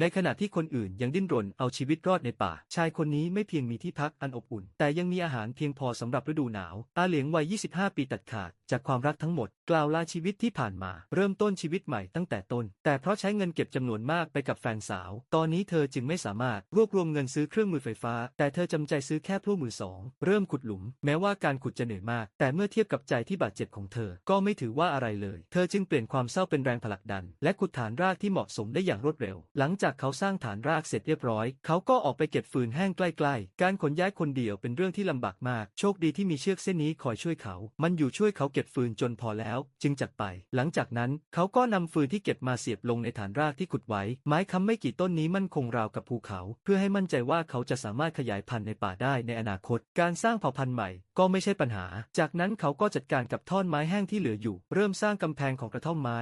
ในขณะที่คนอื่นยังดิ้นรนเอาชีวิตรอดในป่า ชายคนนี้ไม่เพียงมีที่พักอันอบอุ่น แต่ยังมีอาหารเพียงพอสำหรับฤดูหนาว อาเหลียงวัย 25 ปีตัดขาด จากความรักทั้งหมด กล่าวลาชีวิตที่ผ่านมา เริ่มต้นชีวิตใหม่ตั้งแต่ต้น แต่เพราะใช้เงินเก็บจำนวนมากไปกับแฟนสาว ตอนนี้เธอจึงไม่สามารถรวบรวมเงินซื้อเครื่องมือไฟฟ้า แต่เธอจำใจซื้อแค่พลุมือสอง เริ่มขุดหลุม แม้ว่าการขุดจะเหนื่อยมาก แต่เมื่อเทียบกับใจที่บาดเจ็บของเธอ ก็ไม่ถือว่าอะไรเลย เธอจึงเปลี่ยนความเศร้าเป็นแรงผลักดัน และขุดฐานรากที่เหมาะสมได้อย่างรวดเร็ว หลังจากเขาสร้างฐานรากเสร็จเรียบร้อย เขาก็ออกไปเก็บฟืนแห้งใกล้ๆ การขนย้ายคนเดียวเป็นเรื่องที่ลำบากมาก โชคดีที่มีเชือกเส้นนี้คอยช่วยเขา มันอยู่ช่วยเขาเก็บฟืนจนพอแล้ว จึงจักไป หลังจากนั้นเขาก็นำฟืนที่เก็บมาเสียบลงในฐานรากที่ขุดไว้ ไม้ค้ำไม่กี่ต้นนี้มั่นคงราวกับภูเขา เพื่อให้มั่นใจว่าเขาจะสามารถขยายพันธุ์ในป่าได้ในอนาคต การสร้างเผ่าพันธุ์ใหม่ ก็ไม่ใช่ปัญหา จากนั้นเขาก็จัดการกับท่อนไม้แห้งที่เหลืออยู่ เริ่มสร้างกำแพงของกระท่อมไม้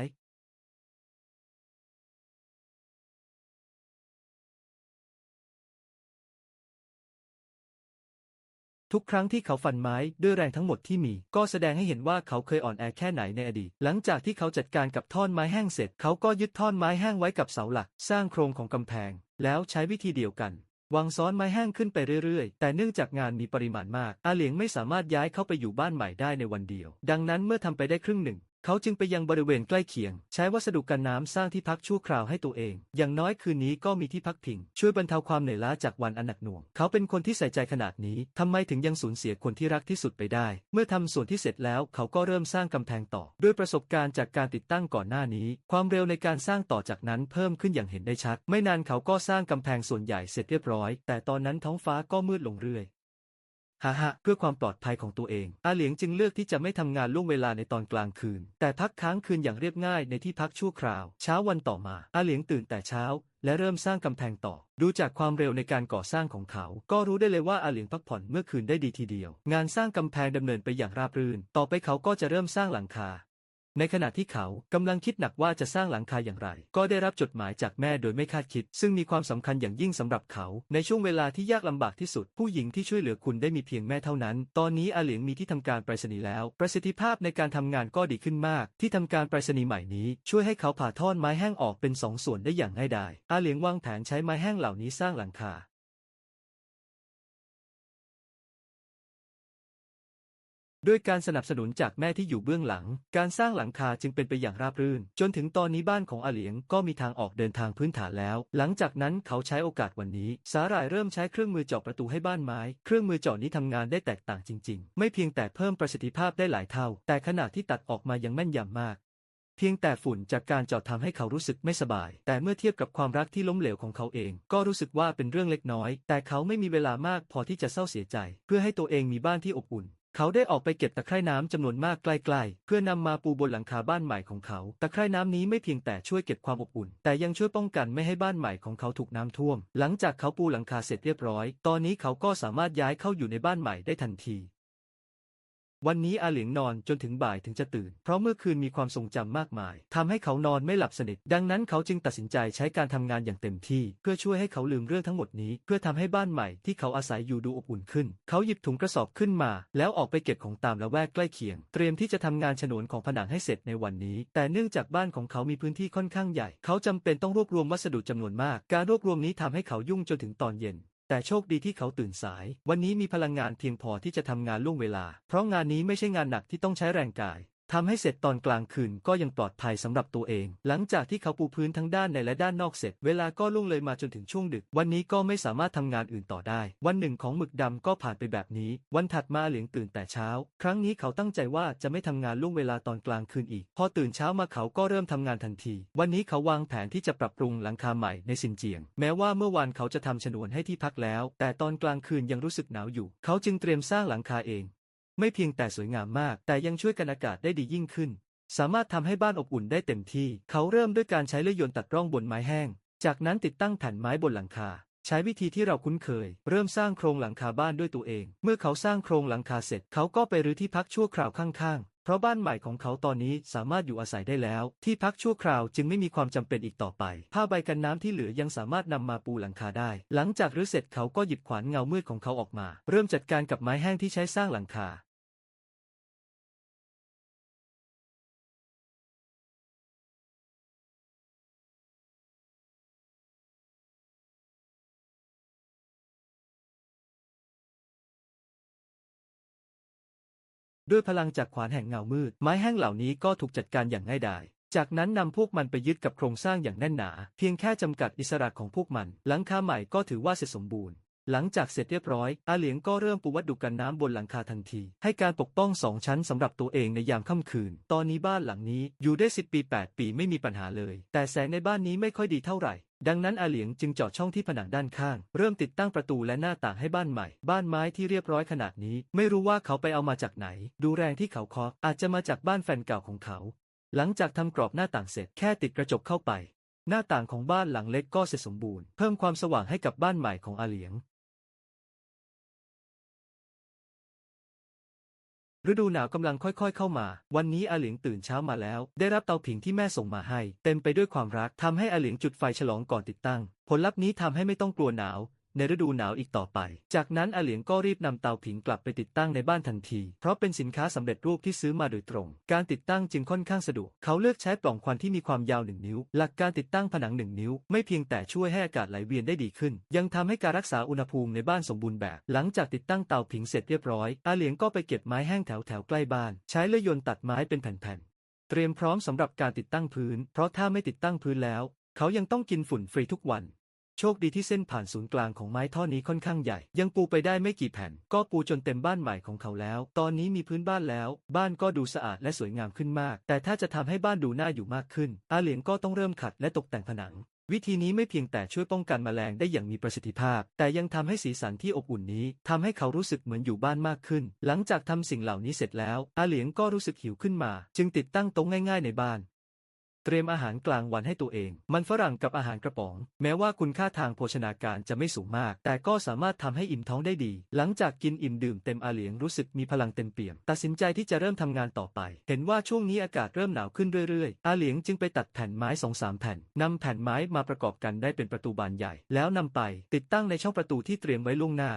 ทุกครั้งที่เขาฟันไม้ด้วยแรงทั้งหมดที่มี ก็แสดงให้เห็นว่าเขาเคยอ่อนแอแค่ไหนในอดีต หลังจากที่เขาจัดการกับท่อนไม้แห้งเสร็จ เขาก็ยึดท่อนไม้แห้งไว้กับเสาหลัก สร้างโครงของกำแพง แล้วใช้วิธีเดียวกันวางซ้อนไม้แห้งขึ้นไปเรื่อยๆ แต่เนื่องจากงานมีปริมาณมาก อาเหลียงไม่สามารถย้ายเข้าไปอยู่บ้านใหม่ได้ในวันเดียว ดังนั้นเมื่อทำไปได้ครึ่งหนึ่ง เขาจึงไปยังบริเวณใกล้เคียง ใช้วัสดุกันน้ำสร้างที่พักชั่วคราวให้ตัวเอง อย่างน้อยคืนนี้ก็มีที่พักพิง ช่วยบรรเทาความเหนื่อยล้าจากวันอันหนักหน่วง เขาเป็นคนที่ใส่ใจขนาดนี้ทำไมถึงยังสูญเสียคนที่รักที่สุดไปได้ เมื่อทำส่วนที่เสร็จแล้วเขาก็เริ่มสร้างกำแพงต่อ ด้วยประสบการณ์จากการติดตั้งก่อนหน้านี้ ความเร็วในการสร้างต่อจากนั้นเพิ่มขึ้นอย่างเห็นได้ชัด ไม่นานเขาก็สร้างกำแพงส่วนใหญ่เสร็จเรียบร้อย แต่ตอนนั้นท้องฟ้าก็มืดลงเรื่อย ฮ่าฮเพื่อความปลอดภัยของตัวเอง อาเหลียงจึงเลือกที่จะไม่ทำงานล่วงเวลาในตอนกลางคืน แต่พักค้างคืนอย่างเรียบง่ายในที่พักชั่วคราว เช้าวันต่อมา อาเหลียงตื่นแต่เช้า และเริ่มสร้างกำแพงต่อ ดูจากความเร็วในการก่อสร้างของเขา ก็รู้ได้เลยว่าอาเหลียงพักผ่อนเมื่อคืนได้ดีทีเดียว งานสร้างกำแพงดำเนินไปอย่างราบรื่น ต่อไปเขาก็จะเริ่มสร้างหลังคา ในขณะที่เขากำลังคิดหนักว่าจะสร้างหลังคาอย่างไร ก็ได้รับจดหมายจากแม่โดยไม่คาดคิด ซึ่งมีความสำคัญอย่างยิ่งสำหรับเขา ในช่วงเวลาที่ยากลำบากที่สุด ผู้หญิงที่ช่วยเหลือคุณได้มีเพียงแม่เท่านั้น ตอนนี้อาเหลียงมีที่ทำการไปรษณีย์แล้ว ประสิทธิภาพในการทำงานก็ดีขึ้นมาก ที่ทำการไปรษณีย์ใหม่นี้ ช่วยให้เขาผ่าท่อนไม้แห้งออกเป็นสองส่วนได้อย่างง่ายดายอาเหลียงวางแผนใช้ไม้แห้งเหล่านี้สร้างหลังคา ด้วยการสนับสนุนจากแม่ที่อยู่เบื้องหลัง การสร้างหลังคาจึงเป็นไปอย่างราบรื่น จนถึงตอนนี้บ้านของอาเหลียงก็มีทางออกเดินทางพื้นฐานแล้ว หลังจากนั้นเขาใช้โอกาสวันนี้ สาหร่ายเริ่มใช้เครื่องมือเจาะประตูให้บ้านไม้ เครื่องมือเจาะนี้ทำงานได้แตกต่างจริง ๆ ไม่เพียงแต่เพิ่มประสิทธิภาพได้หลายเท่า แต่ขนาดที่ตัดออกมายังแม่นยำมากเพียงแต่ฝุ่นจากการเจาะทำให้เขารู้สึกไม่สบาย แต่เมื่อเทียบกับความรักที่ล้มเหลวของเขาเอง ก็รู้สึกว่าเป็นเรื่องเล็กน้อย แต่เขาไม่มีเวลามากพอที่จะเศร้าเสียใจ เพื่อให้ตัวเองมีบ้านที่อบอุ่น เขาได้ออกไปเก็บตะไคร่น้ำจำนวนมากใกล้ๆ เพื่อนำมาปูบนหลังคาบ้านใหม่ของเขา ตะไคร่น้ำนี้ไม่เพียงแต่ช่วยเก็บความอบอุ่น แต่ยังช่วยป้องกันไม่ให้บ้านใหม่ของเขาถูกน้ำท่วม หลังจากเขาปูหลังคาเสร็จเรียบร้อย ตอนนี้เขาก็สามารถย้ายเข้าอยู่ในบ้านใหม่ได้ทันที วันนี้อาเหลียงนอนจนถึงบ่ายถึงจะตื่น เพราะเมื่อคืนมีความทรงจำมากมายทำให้เขานอนไม่หลับสนิท ดังนั้นเขาจึงตัดสินใจใช้การทำงานอย่างเต็มที่ เพื่อช่วยให้เขาลืมเรื่องทั้งหมดนี้ เพื่อทำให้บ้านใหม่ที่เขาอาศัยอยู่ดูอบอุ่นขึ้น เขาหยิบถุงกระสอบขึ้นมา แล้วออกไปเก็บของตามละแวกใกล้เคียง เตรียมที่จะทำงานฉนวนของผนังให้เสร็จในวันนี้ แต่เนื่องจากบ้านของเขามีพื้นที่ค่อนข้างใหญ่ เขาจำเป็นต้องรวบรวมวัสดุจำนวนมาก การรวบรวมนี้ทำให้เขายุ่งจนถึงตอนเย็น แต่โชคดีที่เขาตื่นสาย วันนี้มีพลังงานเพียงพอที่จะทำงานล่วงเวลา เพราะงานนี้ไม่ใช่งานหนักที่ต้องใช้แรงกาย ทำให้เสร็จตอนกลางคืนก็ยังปลอดภัยสำหรับตัวเอง หลังจากที่เขาปูพื้นทั้งด้านในและด้านนอกเสร็จ เวลาก็ล่วงเลยมาจนถึงช่วงดึก วันนี้ก็ไม่สามารถทำงานอื่นต่อได้ วันหนึ่งของหมึกดำก็ผ่านไปแบบนี้ วันถัดมาเหลียงตื่นแต่เช้า ครั้งนี้เขาตั้งใจว่าจะไม่ทำงานล่วงเวลาตอนกลางคืนอีก พอตื่นเช้ามาเขาก็เริ่มทำงานทันที วันนี้เขาวางแผนที่จะปรับปรุงหลังคาใหม่ในซินเจียง แม้ว่าเมื่อวานเขาจะทำฉนวนให้ที่พักแล้ว แต่ตอนกลางคืนยังรู้สึกหนาวอยู่ เขาจึงเตรียมสร้างหลังคาเอง ไม่เพียงแต่สวยงามมาก แต่ยังช่วยกันอากาศได้ดียิ่งขึ้น สามารถทำให้บ้านอบอุ่นได้เต็มที่ เขาเริ่มด้วยการใช้เลื่อยยนต์ตัดร่องบนไม้แห้ง จากนั้นติดตั้งแผ่นไม้บนหลังคา ใช้วิธีที่เราคุ้นเคย เริ่มสร้างโครงหลังคาบ้านด้วยตัวเอง เมื่อเขาสร้างโครงหลังคาเสร็จ เขาก็ไปรื้อที่พักชั่วคราวข้างๆ เพราะบ้านใหม่ของเขาตอนนี้สามารถอยู่อาศัยได้แล้ว ที่พักชั่วคราวจึงไม่มีความจำเป็นอีกต่อไป ผ้าใบกันน้ำที่เหลือยังสามารถนำมาปูหลังคาได้ หลังจากรื้อเสร็จเขาก็หยิบขวานเงามืดของเขาออกมา เริ่มจัดการกับไม้แห้งที่ใช้สร้างหลังคา ด้วยพลังจากขวานแห่งเงามืด ไม้แห้งเหล่านี้ก็ถูกจัดการอย่างง่ายดาย จากนั้นนำพวกมันไปยึดกับโครงสร้างอย่างแน่นหนา เพียงแค่จำกัดอิสระของพวกมัน หลังคาใหม่ก็ถือว่าเสร็จสมบูรณ์ หลังจากเสร็จเรียบร้อย อาเหลียงก็เริ่มปูวัดดุกันน้ำบนหลังคาทันที ให้การปกป้องสองชั้นสำหรับตัวเองในยามค่ำคืน ตอนนี้บ้านหลังนี้อยู่ได้10ปี8ปีไม่มีปัญหาเลย แต่แสงในบ้านนี้ไม่ค่อยดีเท่าไหร่ ดังนั้นอาเหลียงจึงเจาะช่องที่ผนังด้านข้าง เริ่มติดตั้งประตูและหน้าต่างให้บ้านใหม่ บ้านไม้ที่เรียบร้อยขนาดนี้ ไม่รู้ว่าเขาไปเอามาจากไหน ดูแรงที่เขาเคาะอาจจะมาจากบ้านแฟนเก่าของเขา หลังจากทำกรอบหน้าต่างเสร็จแค่ติดกระจกเข้าไป หน้าต่างของบ้านหลังเล็กก็เสร็จสมบูรณ์ เพิ่มความสว่างให้กับบ้านใหม่ของอาเหลียง ฤดูหนาวกำลังค่อยๆ เข้ามา วันนี้อาเหลียงตื่นเช้ามาแล้ว ได้รับเตาผิงที่แม่ส่งมาให้ เต็มไปด้วยความรักทำให้อาเหลียงจุดไฟฉลองก่อนติดตั้ง ผลลัพธ์นี้ทำให้ไม่ต้องกลัวหนาว ในฤดูหนาวอีกต่อไป จากนั้นอาเหลียงก็รีบนำเตาผิงกลับไปติดตั้งในบ้านทันที เพราะเป็นสินค้าสำเร็จรูปที่ซื้อมาโดยตรง การติดตั้งจึงค่อนข้างสะดวก เขาเลือกใช้ปล่องควันที่มีความยาวหนึ่งนิ้ว หลักการติดตั้งผนังหนึ่งนิ้ว ไม่เพียงแต่ช่วยให้อากาศไหลเวียนได้ดีขึ้น ยังทำให้การรักษาอุณหภูมิในบ้านสมบูรณ์แบบ หลังจากติดตั้งเตาผิงเสร็จเรียบร้อย อาเหลียงก็ไปเก็บไม้แห้งแถวแถวใกล้บ้าน ใช้เลื่อยยนต์ตัดไม้เป็นแผ่นๆ เตรียมพร้อมสำหรับการติดตั้งพื้น เพราะถ้าไม่ติดตั้งพื้นแล้ว เขายังต้องกินฝุ่นฟรีทุกวัน โชคดีที่เส้นผ่านศูนย์กลางของไม้ท่อนนี้ค่อนข้างใหญ่ ยังปูไปได้ไม่กี่แผ่น ก็ปูจนเต็มบ้านใหม่ของเขาแล้ว ตอนนี้มีพื้นบ้านแล้ว บ้านก็ดูสะอาดและสวยงามขึ้นมาก แต่ถ้าจะทำให้บ้านดูน่าอยู่มากขึ้น อาเหลียงก็ต้องเริ่มขัดและตกแต่งผนังวิธีนี้ไม่เพียงแต่ช่วยป้องกันแมลงได้อย่างมีประสิทธิภาพ แต่ยังทำให้สีสันที่อบอุ่นนี้ทำให้เขารู้สึกเหมือนอยู่บ้านมากขึ้น หลังจากทำสิ่งเหล่านี้เสร็จแล้ว อาเหลียงก็รู้สึกหิวขึ้นมา จึงติดตั้งโต๊ะง่ายๆในบ้าน เตรียมอาหารกลางวันให้ตัวเอง มันฝรั่งกับอาหารกระป๋อง แม้ว่าคุณค่าทางโภชนาการจะไม่สูงมาก แต่ก็สามารถทำให้อิ่มท้องได้ดี หลังจากกินอิ่มดื่มเต็มอาเหลียงรู้สึกมีพลังเต็มเปี่ยม ตัดสินใจที่จะเริ่มทำงานต่อไป เห็นว่าช่วงนี้อากาศเริ่มหนาวขึ้นเรื่อยๆ อาเหลียงจึงไปตัดแผ่นไม้สองสามแผ่นนำแผ่นไม้มาประกอบกันได้เป็นประตูบานใหญ่ แล้วนำไปติดตั้งในช่องประตูที่เตรียมไว้ล่วงหน้า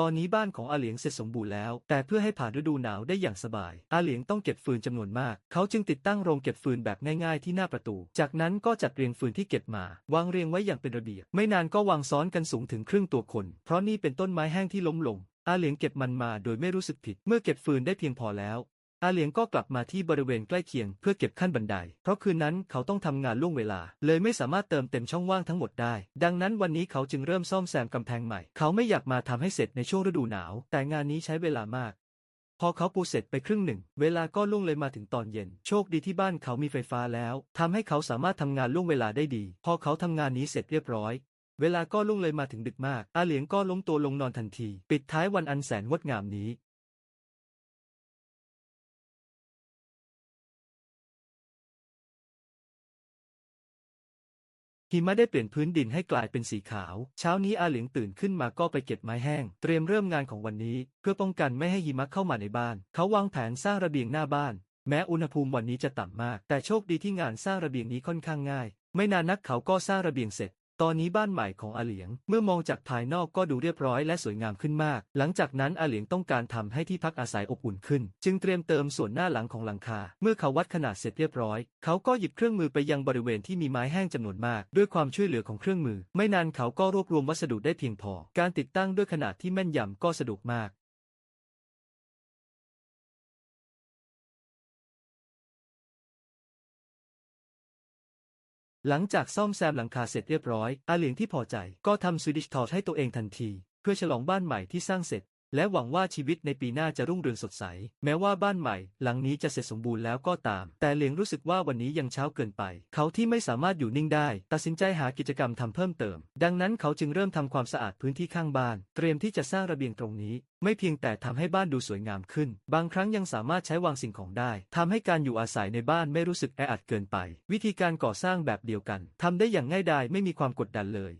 ตอนนี้บ้านของอาเหลียงเสร็จสมบูรณ์แล้ว แต่เพื่อให้ผ่านฤดูหนาวได้อย่างสบาย อาเหลียงต้องเก็บฟืนจำนวนมาก เขาจึงติดตั้งโรงเก็บฟืนแบบง่ายๆที่หน้าประตู จากนั้นก็จัดเรียงฟืนที่เก็บมา วางเรียงไว้อย่างเป็นระเบียบ ไม่นานก็วางซ้อนกันสูงถึงครึ่งตัวคน เพราะนี่เป็นต้นไม้แห้งที่ล้มลงอาเหลียงเก็บมันมาโดยไม่รู้สึกผิด เมื่อเก็บฟืนได้เพียงพอแล้ว อาเหลียงก็กลับมาที่บริเวณใกล้เคียงเพื่อเก็บขั้นบันได เพราะคืนนั้นเขาต้องทำงานล่วงเวลา เลยไม่สามารถเติมเต็มช่องว่างทั้งหมดได้ ดังนั้นวันนี้เขาจึงเริ่มซ่อมแซมกำแพงใหม่ เขาไม่อยากมาทำให้เสร็จในช่วงฤดูหนาว แต่งานนี้ใช้เวลามาก พอเขาปูเสร็จไปครึ่งหนึ่ง เวลาก็ล่วงเลยมาถึงตอนเย็น โชคดีที่บ้านเขามีไฟฟ้าแล้วทำให้เขาสามารถทำงานล่วงเวลาได้ดี พอเขาทำงานนี้เสร็จเรียบร้อยเวลาก็ล่วงเลยมาถึงดึกมาก อาเหลียงก็ล้มตัวลงนอนทันที ปิดท้ายวันอันแสนงดงามนี้ หิมะได้เปลี่ยนพื้นดินให้กลายเป็นสีขาว เช้านี้อาเหลียงตื่นขึ้นมาก็ไปเก็บไม้แห้ง เตรียมเริ่มงานของวันนี้ เพื่อป้องกันไม่ให้หิมะเข้ามาในบ้าน เขาวางแผนสร้างระเบียงหน้าบ้าน แม้อุณหภูมิวันนี้จะต่ำมาก แต่โชคดีที่งานสร้างระเบียงนี้ค่อนข้างง่าย ไม่นานนักเขาก็สร้างระเบียงเสร็จ ตอนนี้บ้านใหม่ของอาเหลียง เมื่อมองจากภายนอกก็ดูเรียบร้อยและสวยงามขึ้นมาก หลังจากนั้นอาเหลียงต้องการทำให้ที่พักอาศัยอบอุ่นขึ้น จึงเตรียมเติมส่วนหน้าหลังของหลังคา เมื่อเขาวัดขนาดเสร็จเรียบร้อย เขาก็หยิบเครื่องมือไปยังบริเวณที่มีไม้แห้งจำนวนมาก ด้วยความช่วยเหลือของเครื่องมือ ไม่นานเขาก็รวบรวมวัสดุได้เพียงพอ การติดตั้งด้วยขนาดที่แม่นยำก็สะดวกมาก หลังจากซ่อมแซมหลังคาเสร็จเรียบร้อย อาเหลียงที่พอใจก็ทำสวิดิชทอร์ให้ตัวเองทันที เพื่อฉลองบ้านใหม่ที่สร้างเสร็จ และหวังว่าชีวิตในปีหน้าจะรุ่งเรืองสดใส แม้ว่าบ้านใหม่ หลังนี้จะเสร็จสมบูรณ์แล้วก็ตาม แต่เหลียงรู้สึกว่าวันนี้ยังเช้าเกินไป เขาที่ไม่สามารถอยู่นิ่งได้ ตัดสินใจหากิจกรรมทำเพิ่มเติม ดังนั้นเขาจึงเริ่มทำความสะอาดพื้นที่ข้างบ้าน เตรียมที่จะสร้างระเบียงตรงนี้ ไม่เพียงแต่ทำให้บ้านดูสวยงามขึ้น บางครั้งยังสามารถใช้วางสิ่งของได้ทำให้การอยู่อาศัยในบ้านไม่รู้สึกแออัดเกินไป วิธีการก่อสร้างแบบเดียวกันทำได้อย่างง่ายดายไม่มีความกดดันเลย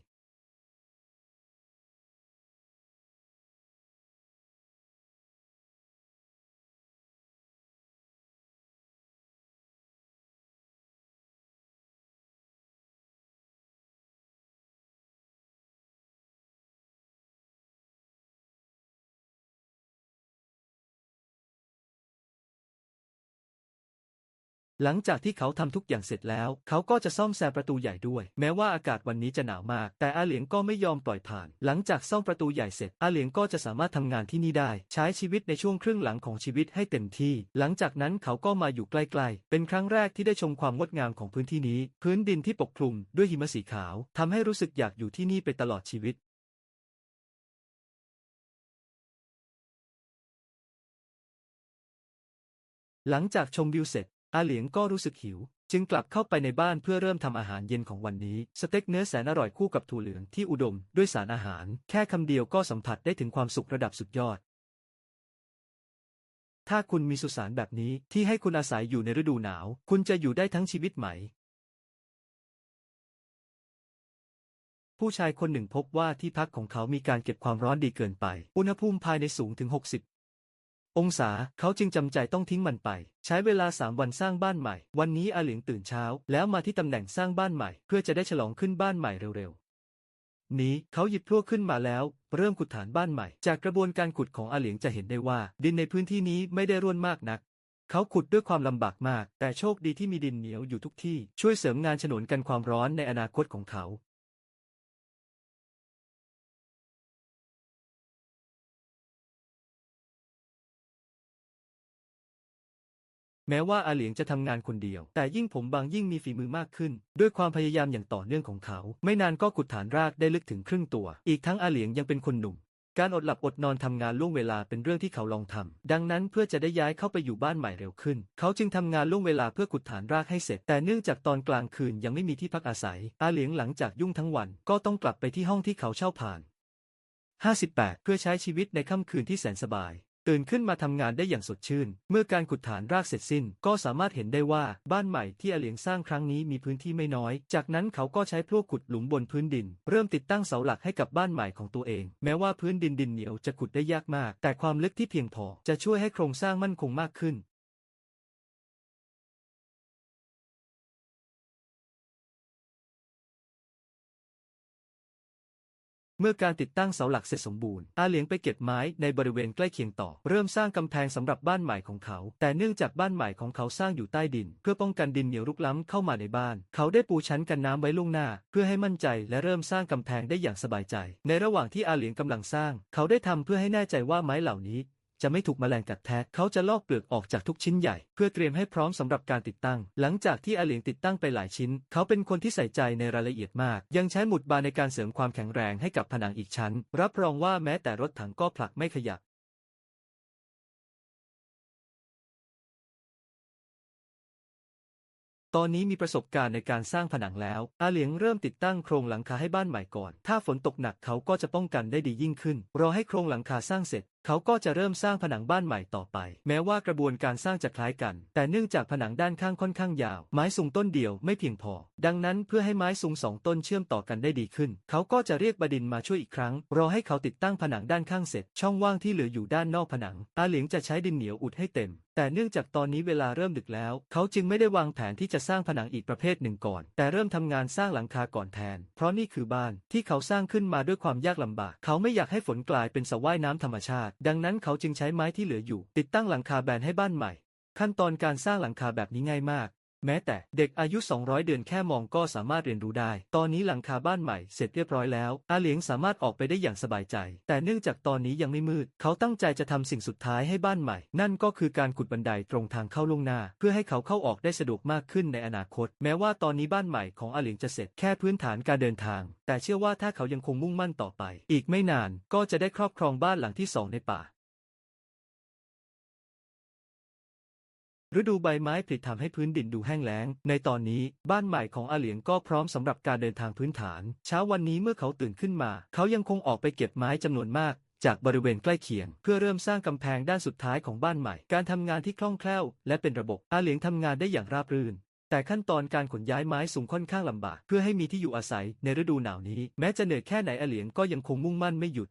หลังจากที่เขาทำทุกอย่างเสร็จแล้ว เขาก็จะซ่อมแซมประตูใหญ่ด้วย แม้ว่าอากาศวันนี้จะหนาวมาก แต่อาเหลียงก็ไม่ยอมปล่อยผ่าน หลังจากซ่อมประตูใหญ่เสร็จ อาเหลียงก็จะสามารถทำงานที่นี่ได้ ใช้ชีวิตในช่วงครึ่งหลังของชีวิตให้เต็มที่ หลังจากนั้นเขาก็มาอยู่ใกล้ๆ เป็นครั้งแรกที่ได้ชมความงดงามของพื้นที่นี้ พื้นดินที่ปกคลุมด้วยหิมะสีขาวทำให้รู้สึกอยากอยู่ที่นี่ไปตลอดชีวิตหลังจากชมวิวเสร็จ อาเหลียงก็รู้สึกหิว จึงกลับเข้าไปในบ้านเพื่อเริ่มทำอาหารเย็นของวันนี้ สเต็กเนื้อแสนอร่อยคู่กับถั่วเหลืองที่อุดมด้วยสารอาหาร แค่คำเดียวก็สัมผัสได้ถึงความสุขระดับสุดยอด ถ้าคุณมีสุสานแบบนี้ที่ให้คุณอาศัยอยู่ในฤดูหนาว คุณจะอยู่ได้ทั้งชีวิตไหมผู้ชายคนหนึ่งพบว่าที่พักของเขามีการเก็บความร้อนดีเกินไป อุณหภูมิภายในสูงถึง 60 องศาเขาจึงจำใจต้องทิ้งมันไป ใช้เวลาสามวันสร้างบ้านใหม่ วันนี้อาเหลียงตื่นเช้า แล้วมาที่ตำแหน่งสร้างบ้านใหม่ เพื่อจะได้ฉลองขึ้นบ้านใหม่เร็วๆ นี้เขาหยิบพลั่วขึ้นมาแล้ว เริ่มขุดฐานบ้านใหม่ จากกระบวนการขุดของอาเหลียงจะเห็นได้ว่า ดินในพื้นที่นี้ไม่ได้ร่วนมากนัก เขาขุดด้วยความลำบากมาก แต่โชคดีที่มีดินเหนียวอยู่ทุกที่ ช่วยเสริมงานฉนวนกันความร้อนในอนาคตของเขา แม้ว่าอาเหลียงจะทำงานคนเดียว แต่ยิ่งผมบางยิ่งมีฝีมือมากขึ้น ด้วยความพยายามอย่างต่อเนื่องของเขา ไม่นานก็ขุดฐานรากได้ลึกถึงครึ่งตัว อีกทั้งอาเหลียงยังเป็นคนหนุ่ม การอดหลับอดนอนทำงานล่วงเวลาเป็นเรื่องที่เขาลองทำดังนั้นเพื่อจะได้ย้ายเข้าไปอยู่บ้านใหม่เร็วขึ้น เขาจึงทำงานล่วงเวลาเพื่อขุดฐานรากให้เสร็จ แต่เนื่องจากตอนกลางคืนยังไม่มีที่พักอาศัย อาเหลียงหลังจากยุ่งทั้งวัน ก็ต้องกลับไปที่ห้องที่เขาเช่าผ่าน 58 เพื่อใช้ชีวิตในค่ำคืนที่แสนสบาย ตื่นขึ้นมาทำงานได้อย่างสดชื่น เมื่อการขุดฐานรากเสร็จสิ้น ก็สามารถเห็นได้ว่าบ้านใหม่ที่อาเหลียงสร้างครั้งนี้มีพื้นที่ไม่น้อย จากนั้นเขาก็ใช้พลั่วขุดหลุมบนพื้นดิน เริ่มติดตั้งเสาหลักให้กับบ้านใหม่ของตัวเอง แม้ว่าพื้นดินดินเหนียวจะขุดได้ยากมาก แต่ความลึกที่เพียงพอจะช่วยให้โครงสร้างมั่นคงมากขึ้น เมื่อการติดตั้งเสาหลักเสร็จสมบูรณ์ อาเหลียงไปเก็บไม้ในบริเวณใกล้เคียงต่อ เริ่มสร้างกำแพงสำหรับบ้านใหม่ของเขา แต่เนื่องจากบ้านใหม่ของเขาสร้างอยู่ใต้ดิน เพื่อป้องกันดินเหนียวรุกล้ำเข้ามาในบ้าน เขาได้ปูชั้นกันน้ำไว้ล่วงหน้า เพื่อให้มั่นใจและเริ่มสร้างกำแพงได้อย่างสบายใจ ในระหว่างที่อาเหลียงกำลังสร้าง เขาได้ทำเพื่อให้แน่ใจว่าไม้เหล่านี้ จะไม่ถูกแมลงกัดแทะเขาจะลอกเปลือกออกจากทุกชิ้นใหญ่ เพื่อเตรียมให้พร้อมสำหรับการติดตั้ง หลังจากที่อาเหลียงติดตั้งไปหลายชิ้น เขาเป็นคนที่ใส่ใจในรายละเอียดมาก ยังใช้หมุดบาร์ในการเสริมความแข็งแรงให้กับผนังอีกชั้น รับรองว่าแม้แต่รถถังก็ผลักไม่ขยับตอนนี้มีประสบการณ์ในการสร้างผนังแล้ว อาเหลียงเริ่มติดตั้งโครงหลังคาให้บ้านใหม่ก่อน ถ้าฝนตกหนักเขาก็จะป้องกันได้ดียิ่งขึ้น รอให้โครงหลังคาสร้างเสร็จ เขาก็จะเริ่มสร้างผนังบ้านใหม่ต่อไป แม้ว่ากระบวนการสร้างจะคล้ายกัน แต่เนื่องจากผนังด้านข้างค่อนข้างยาว ไม้สูงต้นเดียวไม่เพียงพอ ดังนั้นเพื่อให้ไม้สูงสองต้นเชื่อมต่อกันได้ดีขึ้น เขาก็จะเรียกบดินมาช่วยอีกครั้ง รอให้เขาติดตั้งผนังด้านข้างเสร็จ ช่องว่างที่เหลืออยู่ด้านนอกผนัง อาเหลียงจะใช้ดินเหนียวอุดให้เต็ม แต่เนื่องจากตอนนี้เวลาเริ่มดึกแล้ว เขาจึงไม่ได้วางแผนที่จะสร้างผนังอีกประเภทหนึ่งก่อน แต่เริ่มทำงานสร้างหลังคาก่อนแทน เพราะนี่คือบ้านที่เขาสร้างขึ้นมาด้วยความยากลำบาก เขาไม่อยากให้ฝนกลายเป็นสระว่ายน้ำธรรมชาติดังนั้นเขาจึงใช้ไม้ที่เหลืออยู่ ติดตั้งหลังคาแบนให้บ้านใหม่ ขั้นตอนการสร้างหลังคาแบบนี้ง่ายมาก แม้แต่เด็กอายุ 200 เดือนแค่มองก็สามารถเรียนรู้ได้ ตอนนี้หลังคาบ้านใหม่เสร็จเรียบร้อยแล้ว อาเหลียงสามารถออกไปได้อย่างสบายใจ แต่เนื่องจากตอนนี้ยังไม่มืด เขาตั้งใจจะทำสิ่งสุดท้ายให้บ้านใหม่ นั่นก็คือการขุดบันไดตรงทางเข้าล่วงหน้า เพื่อให้เขาเข้าออกได้สะดวกมากขึ้นในอนาคต แม้ว่าตอนนี้บ้านใหม่ของอาเหลียงจะเสร็จแค่พื้นฐานการเดินทาง แต่เชื่อว่าถ้าเขายังคงมุ่งมั่นต่อไป อีกไม่นานก็จะได้ครอบครองบ้านหลังที่สองในป่า ฤดูใบไม้ผลิทำให้พื้นดินดูแห้งแล้ง ในตอนนี้บ้านใหม่ของอาเหลียงก็พร้อมสำหรับการเดินทางพื้นฐาน เช้าวันนี้เมื่อเขาตื่นขึ้นมา เขายังคงออกไปเก็บไม้จำนวนมาก จากบริเวณใกล้เคียง เพื่อเริ่มสร้างกำแพงด้านสุดท้ายของบ้านใหม่ การทำงานที่คล่องแคล่ว และเป็นระบบอาเหลียงทำงานได้อย่างราบรื่นแต่ขั้นตอนการขนย้ายไม้สูงค่อนข้างลำบาก เพื่อให้มีที่อยู่อาศัยในฤดูหนาวนี้ แม้จะเหนื่อยแค่ไหนอาเหลียงก็ยังคงมุ่งมั่นไม่หยุด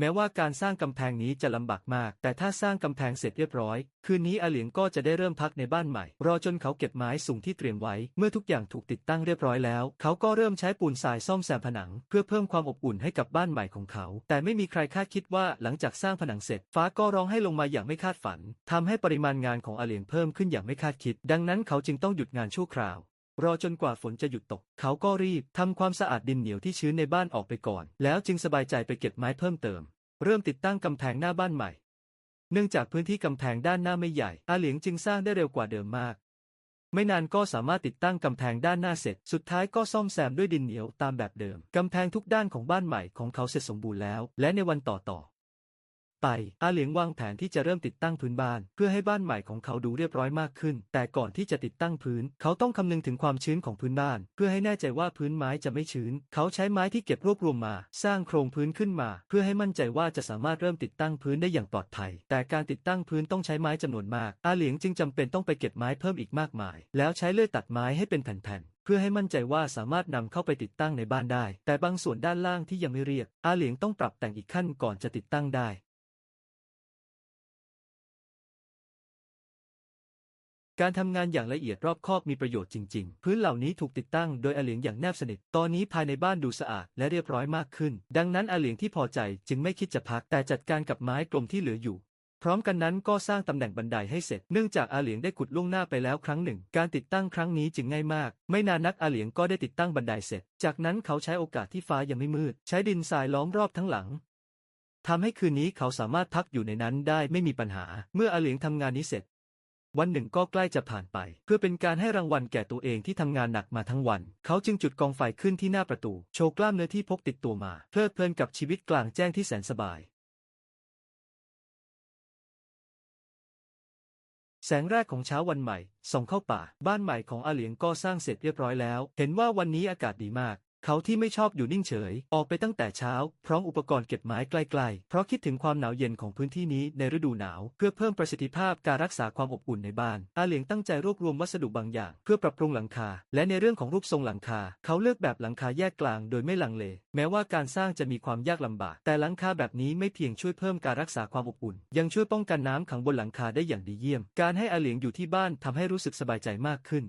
แม้ว่าการสร้างกำแพงนี้จะลำบากมาก แต่ถ้าสร้างกำแพงเสร็จเรียบร้อย คืนนี้อาเหลียงก็จะได้เริ่มพักในบ้านใหม่ รอจนเขาเก็บไม้สูงที่เตรียมไว้ เมื่อทุกอย่างถูกติดตั้งเรียบร้อยแล้ว เขาก็เริ่มใช้ปูนทรายซ่อมแซมผนัง เพื่อเพิ่มความอบอุ่นให้กับบ้านใหม่ของเขา แต่ไม่มีใครคาดคิดว่าหลังจากสร้างผนังเสร็จ ฟ้าก็ร้องให้ลงมาอย่างไม่คาดฝันทำให้ปริมาณงานของอาเหลียงเพิ่มขึ้นอย่างไม่คาดคิด ดังนั้นเขาจึงต้องหยุดงานชั่วคราว รอจนกว่าฝนจะหยุดตก เขาก็รีบทำความสะอาดดินเหนียวที่ชื้นในบ้านออกไปก่อน แล้วจึงสบายใจไปเก็บไม้เพิ่มเติม เริ่มติดตั้งกำแพงหน้าบ้านใหม่ เนื่องจากพื้นที่กำแพงด้านหน้าไม่ใหญ่ อาเหลียงจึงสร้างได้เร็วกว่าเดิมมาก ไม่นานก็สามารถติดตั้งกำแพงด้านหน้าเสร็จ สุดท้ายก็ซ่อมแซมด้วยดินเหนียวตามแบบเดิม กำแพงทุกด้านของบ้านใหม่ของเขาเสร็จสมบูรณ์แล้ว และในวันต่อต่อ ไป อาเหลียงวางแผนที่จะเริ่มติดตั้งพื้นบ้าน เพื่อให้บ้านใหม่ของเขาดูเรียบร้อยมากขึ้น แต่ก่อนที่จะติดตั้งพื้น เขาต้องคำนึงถึงความชื้นของพื้นบ้าน เพื่อให้แน่ใจว่าพื้นไม้จะไม่ชื้น เขาใช้ไม้ที่เก็บรวบรวมมา สร้างโครงพื้นขึ้นมา เพื่อให้มั่นใจว่าจะสามารถเริ่มติดตั้งพื้นได้อย่างปลอดภัย แต่การติดตั้งพื้นต้องใช้ไม้จำนวนมาก อาเหลียงจึงจำเป็นต้องไปเก็บไม้เพิ่มอีกมากมาย แล้วใช้เลื่อยตัดไม้ให้เป็นแผ่นๆเพื่อให้มั่นใจว่าสามารถนำเข้าไปติดตั้งในบ้านได้ แต่บางส่วนด้านล่างที่ยังไม่เรียบ อาเหลียงต้องปรับแต่งอีกขั้นก่อนจะติดตั้งได้ การทำงานอย่างละเอียดรอบคอบมีประโยชน์จริง ๆ พื้นเหล่านี้ถูกติดตั้งโดยอาเหลียงอย่างแนบสนิท ตอนนี้ภายในบ้านดูสะอาดและเรียบร้อยมากขึ้น ดังนั้นอาเหลียงที่พอใจจึงไม่คิดจะพักแต่จัดการกับไม้กลมที่เหลืออยู่ พร้อมกันนั้นก็สร้างตำแหน่งบันไดให้เสร็จ เนื่องจากอาเหลียงได้ขุดล่วงหน้าไปแล้วครั้งหนึ่ง การติดตั้งครั้งนี้จึงง่ายมาก ไม่นานนักอาเหลียงก็ได้ติดตั้งบันไดเสร็จ จากนั้นเขาใช้โอกาสที่ฟ้ายังไม่มืด ใช้ดินทรายล้อมรอบทั้งหลังทำให้คืนนี้เขาสามารถพักอยู่ในนั้นได้ไม่มีปัญหา เมื่ออาเหลียงทำงานนี้เสร็จ วันหนึ่งก็ใกล้จะผ่านไป เพื่อเป็นการให้รางวัลแก่ตัวเองที่ทำงานหนักมาทั้งวัน เขาจึงจุดกองไฟขึ้นที่หน้าประตู โชว์กล้ามเนื้อที่พกติดตัวมา เพลิดเพลินกับชีวิตกลางแจ้งที่แสนสบาย แสงแรกของเช้าวันใหม่ส่องเข้าป่า บ้านใหม่ของอาเหลียงก็สร้างเสร็จเรียบร้อยแล้ว เห็นว่าวันนี้อากาศดีมาก เขาที่ไม่ชอบอยู่นิ่งเฉย ออกไปตั้งแต่เช้า พร้อมอุปกรณ์เก็บไม้ใกล้ๆเพราะคิดถึงความหนาวเย็นของพื้นที่นี้ในฤดูหนาว เพื่อเพิ่มประสิทธิภาพการรักษาความอบอุ่นในบ้าน อาเหลียงตั้งใจรวบรวมวัสดุบางอย่าง เพื่อปรับปรุงหลังคา และในเรื่องของรูปทรงหลังคา เขาเลือกแบบหลังคาแยกกลางโดยไม่ลังเล แม้ว่าการสร้างจะมีความยากลำบาก แต่หลังคาแบบนี้ไม่เพียงช่วยเพิ่มการรักษาความอบอุ่น ยังช่วยป้องกันน้ำขังบนหลังคาได้อย่างดีเยี่ยม การให้อาเหลียงอยู่ที่บ้านทำให้รู้สึกสบายใจมากขึ้น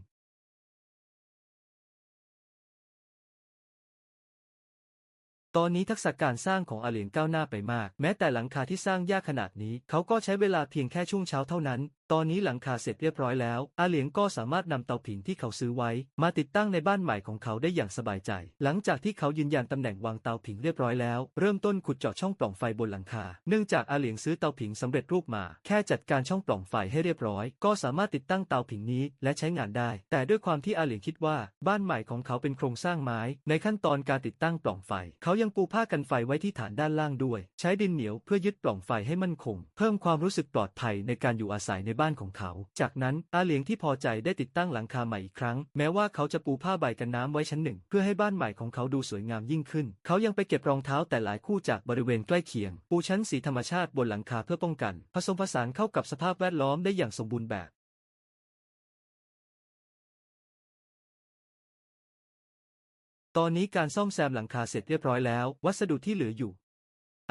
ตอนนี้ทักษะการสร้างของอาเหลียนก้าวหน้าไปมาก แม้แต่หลังคาที่สร้างยากขนาดนี้ เขาก็ใช้เวลาเพียงแค่ช่วงเช้าเท่านั้น ตอนนี้หลังคาเสร็จเรียบร้อยแล้วอาเหลียงก็สามารถนำเตาผิงที่เขาซื้อไว้ มาติดตั้งในบ้านใหม่ของเขาได้อย่างสบายใจ หลังจากที่เขายืนยันตำแหน่งวางเตาผิงเรียบร้อยแล้ว เริ่มต้นขุดเจาะช่องปล่องไฟบนหลังคา เนื่องจากอาเหลียงซื้อเตาผิงสำเร็จรูปมา แค่จัดการช่องปล่องไฟให้เรียบร้อย ก็สามารถติดตั้งเตาผิงนี้และใช้งานได้ แต่ด้วยความที่อาเหลียงคิดว่า บ้านใหม่ของเขาเป็นโครงสร้างไม้ ในขั้นตอนการติดตั้งปล่องไฟ เขายังปูผ้ากันไฟไว้ที่ฐานด้านล่างด้วย ใช้ดินเหนียวเพื่อยึดปล่องไฟให้มั่นคง เพิ่มความรู้สึกปลอดภัยในการอยู่อาศัยในบ้านของเขา จากนั้นอาเหลียงที่พอใจได้ติดตั้งหลังคาใหม่อีกครั้ง แม้ว่าเขาจะปูผ้าใบกันน้ำไว้ชั้นหนึ่ง เพื่อให้บ้านใหม่ของเขาดูสวยงามยิ่งขึ้น เขายังไปเก็บรองเท้าแต่หลายคู่จากบริเวณใกล้เคียง ปูชั้นสีธรรมชาติบนหลังคาเพื่อป้องกัน ผสมผสานเข้ากับสภาพแวดล้อมได้อย่างสมบูรณ์แบบตอนนี้การซ่อมแซมหลังคาเสร็จเรียบร้อยแล้ว วัสดุที่เหลืออยู่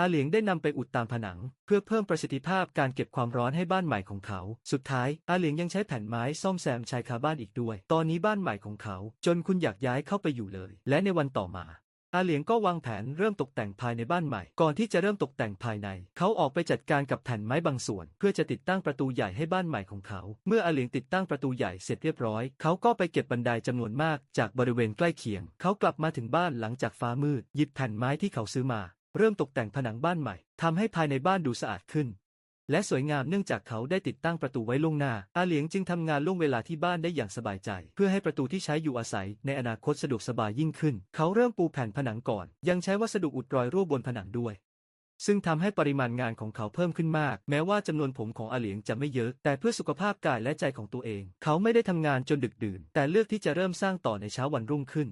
อาเหลียงได้นำไปอุดตามผนัง เพื่อเพิ่มประสิทธิภาพการเก็บความร้อนให้บ้านใหม่ของเขา สุดท้ายอาเหลียงยังใช้แผ่นไม้ซ่อมแซมชายคาบ้านอีกด้วย ตอนนี้บ้านใหม่ของเขา จนคุณอยากย้ายเข้าไปอยู่เลย และในวันต่อมาอาเหลียงก็วางแผนเริ่มตกแต่งภายในบ้านใหม่ ก่อนที่จะเริ่มตกแต่งภายใน เขาออกไปจัดการกับแผ่นไม้บางส่วน เพื่อจะติดตั้งประตูใหญ่ให้บ้านใหม่ของเขา เมื่ออาเหลียงติดตั้งประตูใหญ่เสร็จเรียบร้อย เขาก็ไปเก็บบันไดจำนวนมากจากบริเวณใกล้เคียง เขากลับมาถึงบ้านหลังจากฟ้ามืด หยิบแผ่นไม้ที่เขาซื้อมา เริ่มตกแต่งผนังบ้านใหม่ทำให้ภายในบ้านดูสะอาดขึ้น และสวยงามเนื่องจากเขาได้ติดตั้งประตูไว้ล่วงหน้า อาเหลียงจึงทำงานล่วงเวลาที่บ้านได้อย่างสบายใจ เพื่อให้ประตูที่ใช้อยู่อาศัย ในอนาคตสะดวกสบายยิ่งขึ้น เขาเริ่มปูแผ่นผนังก่อน ยังใช้วัสดุอุดรอยรั่วบนผนังด้วยซึ่งทำให้ปริมาณงานของเขาเพิ่มขึ้นมาก แม้ว่าจำนวนผมของอาเหลียงจะไม่เยอะ แต่เพื่อสุขภาพกายและใจของตัวเอง เขาไม่ได้ทำงานจนดึกดื่น แต่เลือกที่จะเริ่มสร้างต่อในเช้าวันรุ่งขึ้น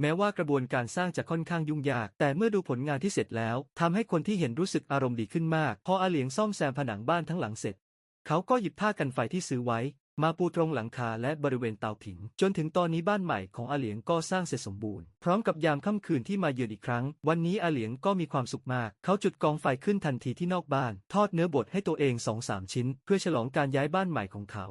แม้ว่ากระบวนการสร้างจะค่อนข้างยุ่งยาก แต่เมื่อดูผลงานที่เสร็จแล้วทำให้คนที่เห็นรู้สึกอารมณ์ดีขึ้นมาก พออาเหลียงซ่อมแซมผนังบ้านทั้งหลังเสร็จ เขาก็หยิบผ้ากันไฟที่ซื้อไว้ มาปูตรงหลังคาและบริเวณเตาผิง จนถึงตอนนี้บ้านใหม่ของอาเหลียงก็สร้างเสร็จสมบูรณ์ พร้อมกับยามค่ำคืนที่มาเยือนอีกครั้ง วันนี้อาเหลียงก็มีความสุขมาก เขาจุดกองไฟขึ้นทันทีที่นอกบ้าน ทอดเนื้อบดให้ตัวเองสองสามชิ้น เพื่อฉลองการย้ายบ้านใหม่ของเขา